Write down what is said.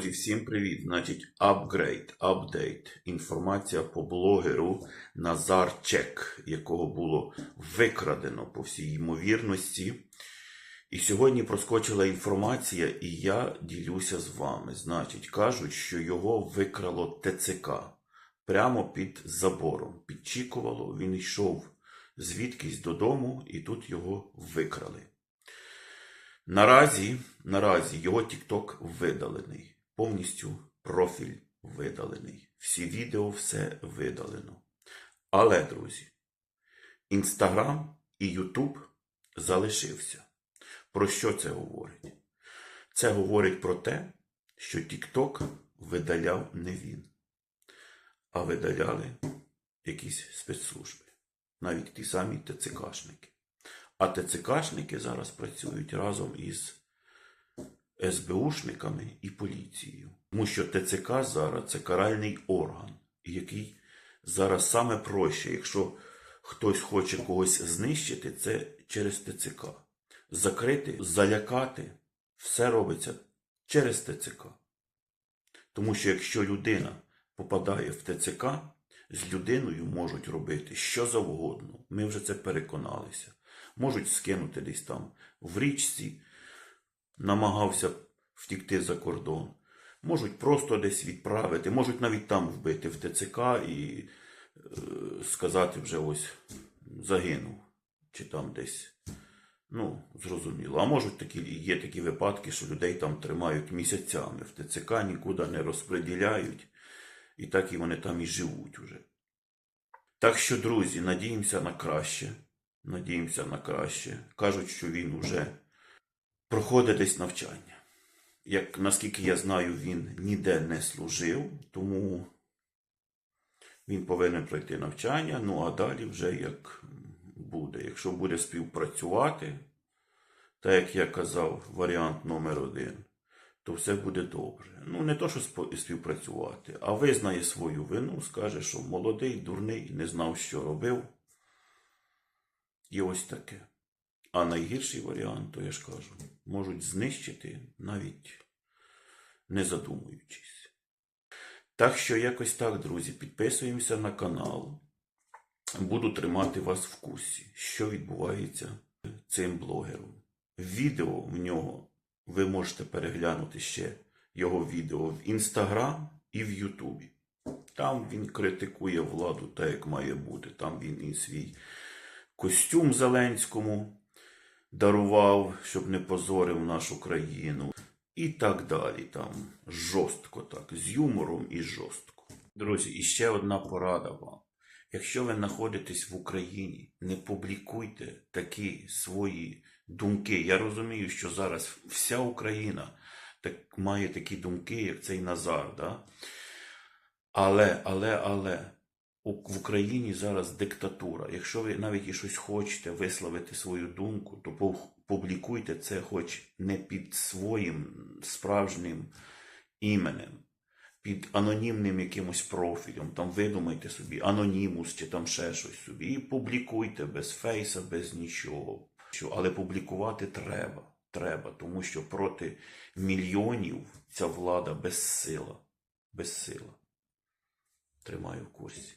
Друзі, всім привіт! Значить, апгрейд, апдейт. Інформація по блогеру Назар Чек, якого було викрадено по всій ймовірності. І сьогодні проскочила інформація, і я ділюся з вами. Значить, кажуть, що його викрало ТЦК прямо під забором. Підчікувало, він йшов звідкись додому, і тут його викрали. Наразі, наразі його TikTok видалений. Повністю профіль видалений. Всі відео, все видалено. Але, друзі, Instagram і YouTube залишився. Про що це говорить? Це говорить про те, що TikTok видаляв не він, а видаляли якісь спецслужби, навіть ті самі ТЦКшники. А ТЦКшники зараз працюють разом із СБУшниками і поліцією. Тому що ТЦК зараз це каральний орган, який зараз саме проще, якщо хтось хоче когось знищити, це через ТЦК. Закрити, залякати, все робиться через ТЦК. Тому що якщо людина попадає в ТЦК, з людиною можуть робити що завгодно. Ми вже це переконалися. Можуть скинути десь там в річці, намагався втікти за кордон. Можуть просто десь відправити, можуть навіть там вбити в ТЦК і е, сказати вже ось загинув. Чи там десь. Ну, зрозуміло. А можуть такі, є такі випадки, що людей там тримають місяцями в ТЦК, нікуди не розподіляють, і так і вони там і живуть уже. Так що, друзі, надіємося на краще. Надіємося на краще. Кажуть, що він уже проходить десь навчання. Як наскільки я знаю, він ніде не служив, тому він повинен пройти навчання. Ну а далі вже як буде. Якщо буде співпрацювати, так як я казав, варіант номер один, то все буде добре. Ну, не то, що співпрацювати, а визнає свою вину, скаже, що молодий, дурний, не знав, що робив. І ось таке. А найгірший варіант, то я ж кажу, можуть знищити навіть не задумуючись. Так що якось так, друзі, підписуємося на канал. Буду тримати вас в курсі, що відбувається цим блогером. Відео в нього ви можете переглянути ще його відео в Інстаграм і в Ютубі. Там він критикує владу так, як має бути. Там він і свій костюм Зеленському дарував, щоб не позорив нашу країну. І так далі. Там жорстко так, з юмором і жорстко. Друзі, і ще одна порада вам. Якщо ви знаходитесь в Україні, не публікуйте такі свої думки. Я розумію, що зараз вся Україна так, має такі думки, як цей Назар. Да? Але, але, але в Україні зараз диктатура. Якщо ви навіть і щось хочете висловити свою думку, то публікуйте це хоч не під своїм справжнім іменем, під анонімним якимось профілем, там видумайте собі анонімус чи там ще щось собі. І публікуйте без фейса, без нічого. Але публікувати треба. Треба, тому що проти мільйонів ця влада безсила. Безсила. Тримаю в курсі.